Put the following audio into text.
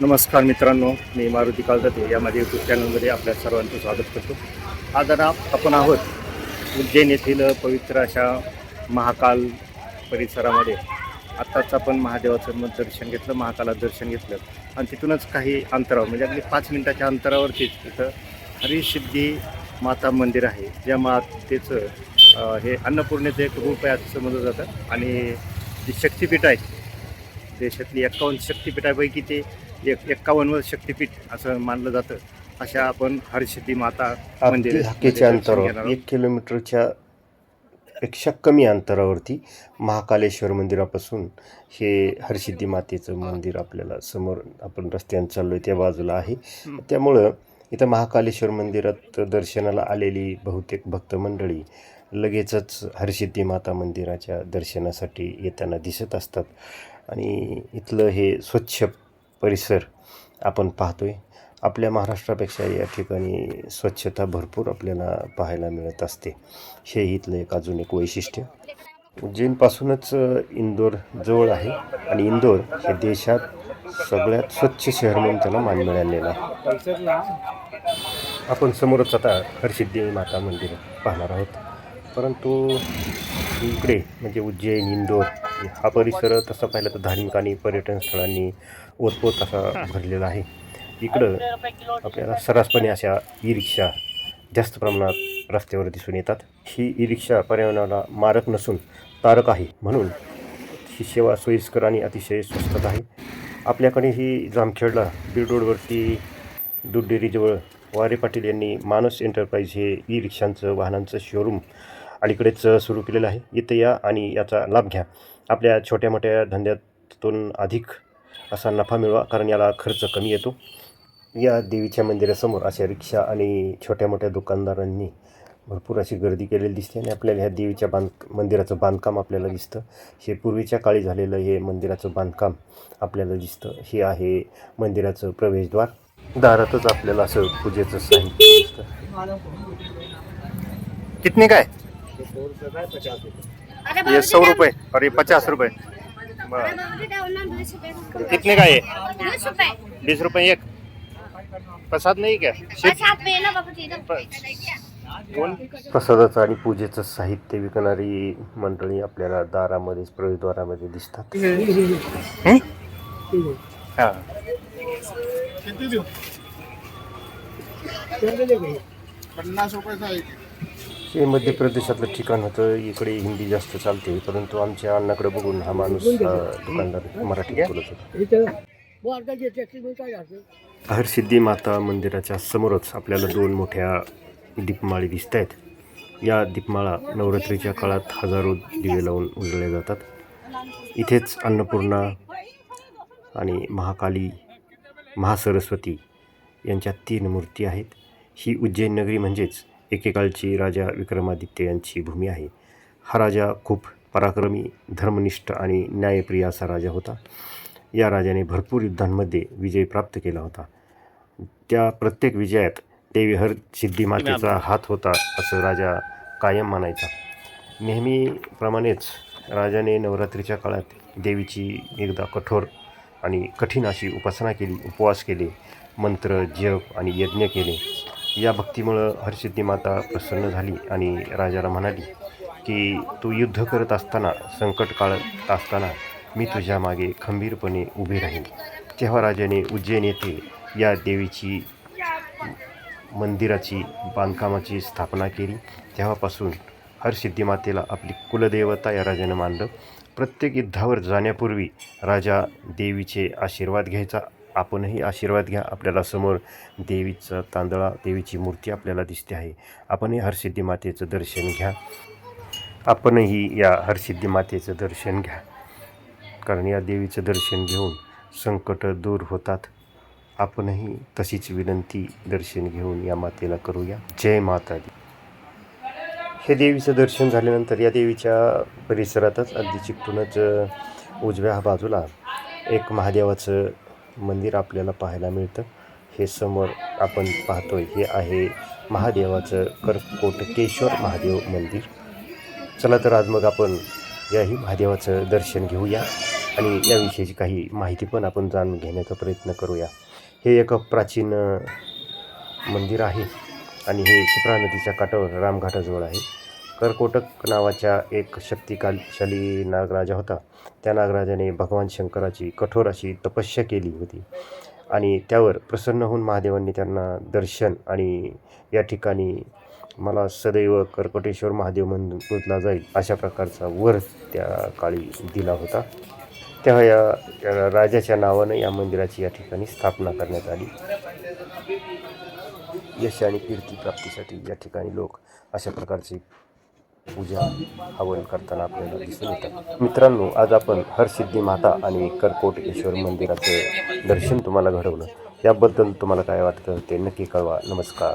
नमस्कार मित्रांनो मी मारुती कालदाते या माझ्या यूट्यूब चॅनलमध्ये आपल्या सर्वांचं स्वागत करतो. आज आपण आहोत उज्जैन येथील पवित्र अशा महाकाल परिसरामध्ये. आत्ताच आपण महादेवाचं मग दर्शन घेतलं महाकालात दर्शन घेतलं. आणि तिथूनच काही अंतरावर म्हणजे अगदी पाच मिनिटाच्या अंतरावरतीच तिथं हरिसिद्धी माता मंदिर आहे. ज्या मातेचं हे अन्नपूर्णेचं एक रूप आहे असं समजलं जातं. आणि जी शक्तिपीठ आहे देशातली एक्कावन्न शक्तिपीठापैकी ते एक एक्कावन्न शक्तिपीठ असं मानलं जातं. अशा आपण हरसिद्धी माता मंदिर हाकेच्या अंतरावर एक किलोमीटरच्या पेक्षा कमी अंतरावरती महाकालेश्वर मंदिरापासून हे हरसिद्धी मातेचं मंदिर आपल्याला समोर आपण रस्त्याने चाललो आहे त्या बाजूला आहे. त्यामुळं इथं महाकालेश्वर मंदिरात दर्शनाला आलेली बहुतेक भक्त मंडळी लगेचच हरसिद्धी माता मंदिराच्या दर्शनासाठी येताना दिसत असतात. आणि इथलं हे स्वच्छ परिसर आपण पाहतोय. आपल्या महाराष्ट्रापेक्षा या ठिकाणी स्वच्छता भरपूर आपल्याला पाहायला मिळत असते. हे इथलं एक अजून एक वैशिष्ट्य. उज्जैनपासूनच इंदोर जवळ आहे आणि इंदोर हे देशात सगळ्यात स्वच्छ शहर म्हणून त्याला मान मिळालेलं आहे. आपण समोरच आता हरसिद्धी माता मंदिर पाहणार आहोत. परंतु इकडे म्हणजे उज्जैन इंदोर हा परिसर तसा पाहिलं तर धार्मिक आणि पर्यटन स्थळांनी ओतपोत असा भरलेला आहे. इकडं आपल्याला सर्रासपणे अशा ई रिक्षा जास्त प्रमाणात रस्त्यावर दिसून येतात. ही ई रिक्षा पर्यावरणाला मारक नसून तारक आहे. म्हणून ही सेवा सोयीस्कर आणि अतिशय स्वस्तात आहे. आपल्याकडे ही जामखेडला बीड रोडवरती दूध डेअरीजवळ वारे पाटील यांनी मानस एंटरप्राइज हे ई रिक्षांचं वाहनांचं शोरूम अलीकडेच सुरू केलेलं आहे. इथं या आणि याचा लाभ घ्या. आपल्या छोट्या मोठ्या धंद्यातून अधिक असा नफा मिळवा कारण याला खर्च कमी येतो. या देवीच्या मंदिरासमोर अशा रिक्षा आणि छोट्या मोठ्या दुकानदारांनी भरपूर अशी गर्दी केलेली दिसते आणि आपल्याला ह्या देवीच्या बांध मंदिराचं बांधकाम आपल्याला दिसतं. हे पूर्वीच्या काळी झालेलं हे मंदिराचं बांधकाम आपल्याला दिसतं. हे आहे मंदिराचं प्रवेशद्वार. दारातच आपल्याला असं पूजेचं साहित्य दिसतं. कितने काय ये सौ रुपये और ये पचास रुपये. बरं. कितने का है बीस रुपए बीस रुपये एक. प्रसाद नाही क्या? बस हाथ में ना बाबू जी दोन प्रसादाचं आणि पूजेचं साहित्य विकणारी मंडळी आपल्याला दारामध्येच प्रवेशद्वारामध्ये दिसतात. हां? पन्नास रुपयाचा एक. हे मध्य प्रदेशातलं ठिकाण होतं. इकडे हिंदी जास्त चालते परंतु आमच्या अण्णाकडे बघून हा माणूस दुकानदार मराठीत बोलत होता. हरसिद्धी माता मंदिराच्या समोरच आपल्याला दोन मोठ्या दीपमाळी दिसत आहेत या दीपमाळा नवरात्रीच्या काळात हजारो दिवे लावून उजळल्या जातात. इथेच अन्नपूर्णा आणि महाकाली महासरस्वती यांच्या तीन मूर्ती आहेत. ही उज्जैन नगरी म्हणजेच एकेकाळची राजा विक्रमादित्य यांची भूमी आहे. हा राजा खूप पराक्रमी धर्मनिष्ठ आणि न्यायप्रिय असा राजा होता. या राजाने भरपूर युद्धांमध्ये विजय प्राप्त केला होता. त्या प्रत्येक विजयात देवी हर सिद्धिमातेचा हात होता असं राजा कायम मानायचा. नेहमीप्रमाणेच राजाने नवरात्रीच्या काळात देवीची एकदा कठोर आणि कठीण अशी उपासना केली उपवास केले मंत्र जप आणि यज्ञ केले. या भक्तीमुळं हरसिद्धी माता प्रसन्न झाली आणि राजाला म्हणाली की तू युद्ध करत असताना संकट काळत असताना मी तुझ्या मागे खंबीरपणे उभे राहीन. तेव्हा राजाने उज्जैन येथे या देवीची मंदिराची बांधकामाची स्थापना केली तेव्हापासून हरसिद्धी मातेला आपली कुलदेवता या राजाने मानलं. प्रत्येक युद्धावर जाण्यापूर्वी राजा देवीचे आशीर्वाद घ्यायचा आपणही आशीर्वाद घ्या. आपल्याला समोर देवीचा तांदळा देवीची मूर्ती आपल्याला दिसते आहे. आपणही हरसिद्धी मातेचं दर्शन घ्या. आपणही या हरसिद्धी मातेचं दर्शन घ्या. कारण या देवीचं दर्शन घेऊन संकट दूर होतात. आपणही तशीच विनंती दर्शन घेऊन या मातेला करूया. जय माता दी हे देवीचं दर्शन झाल्यानंतर या देवीच्या परिसरातच अगदी चिकटूनच उजव्या बाजूला एक महादेवाचं मंदिर आपल्याला पाहायला मिळतं. हे समोर आपण पाहतोय हे आहे महादेवाचं करकोटकेश्वर महादेव मंदिर. चला तर आज मग आपण याही महादेवाचं दर्शन घेऊया आणि याविषयीची काही माहिती पण आपण जाणून घेण्याचा प्रयत्न करूया. हे एक प्राचीन मंदिर आहे आणि हे शिप्रा नदीच्या काठावर रामघाटाजवळ आहे. करकोटक नावाच्या एक शक्तिशाली नागराजा होता. त्या नागराजाने भगवान शंकराची कठोर अशी तपस्या केली होती आणि त्यावर प्रसन्न होऊन महादेवांनी त्यांना दर्शन आणि या ठिकाणी मला सदैव कर्कटेश्वर महादेव म्हणून पोचला जाईल अशा प्रकारचा वर त्या काळी दिला होता. तेव्हा या या राजाच्या नावानं या मंदिराची या ठिकाणी स्थापना करण्यात आली. यश आणि कीर्ती प्राप्तीसाठी या ठिकाणी लोक अशा प्रकारची पूजा हवन करताना आपल्याला दिसून येतात मित्रांनो आज आपण हरसिद्धी माता आणि करकोटेश्वर मंदिराचं दर्शन तुम्हाला घडवलं. याबद्दल तुम्हाला काय वाटतं ते नक्की कळवा. नमस्कार.